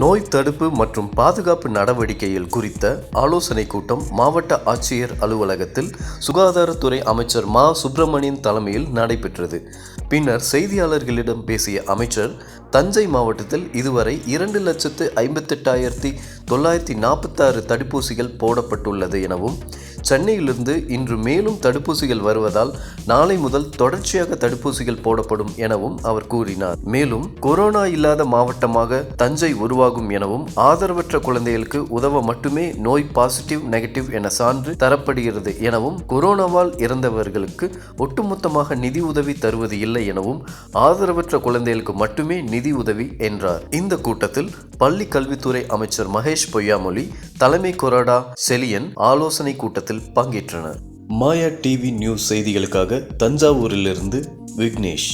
நோய் தடுப்பு மற்றும் பாதுகாப்பு நடவடிக்கைகள் குறித்த ஆலோசனை கூட்டம் மாவட்ட ஆட்சியர் அலுவலகத்தில் சுகாதாரத்துறை அமைச்சர் மா. சுப்பிரமணியன் தலைமையில் நடைபெற்றது. பின்னர் செய்தியாளர்களிடம் பேசிய அமைச்சர் தஞ்சை மாவட்டத்தில் இதுவரை இரண்டு லட்சத்து ஐம்பத்தெட்டாயிரத்தி தொள்ளாயிரத்தி நாற்பத்தாறு தடுப்பூசிகள் போடப்பட்டுள்ளது எனவும் சென்னையிலிருந்து இன்று மேலும் தடுப்பூசிகள் வருவதால் நாளை முதல் தொடர்ச்சியாக தடுப்பூசிகள் போடப்படும் எனவும் அவர் கூறினார். மேலும் கொரோனா இல்லாத மாவட்டமாக தஞ்சை உருவாகும் எனவும் ஆதரவற்ற குழந்தைகளுக்கு உதவ மட்டுமே நோய் பாசிட்டிவ் நெகட்டிவ் என சான்று தரப்படுகிறது எனவும் கொரோனாவால் இறந்தவர்களுக்கு ஒட்டுமொத்தமாக நிதி உதவி தருவது இல்லை எனவும் ஆதரவற்ற குழந்தைகளுக்கு மட்டுமே நிதி உதவி என்றார். இந்த கூட்டத்தில் பள்ளி கல்வித்துறை அமைச்சர் மகேஷ் பொய்யாமொழி தலைமை கொராடா செலியன் ஆலோசனை கூட்டத்தில் பங்கேற்றனர். மாயா டிவி நியூஸ் செய்திகளுக்காக தஞ்சாவூரிலிருந்து விக்னேஷ்.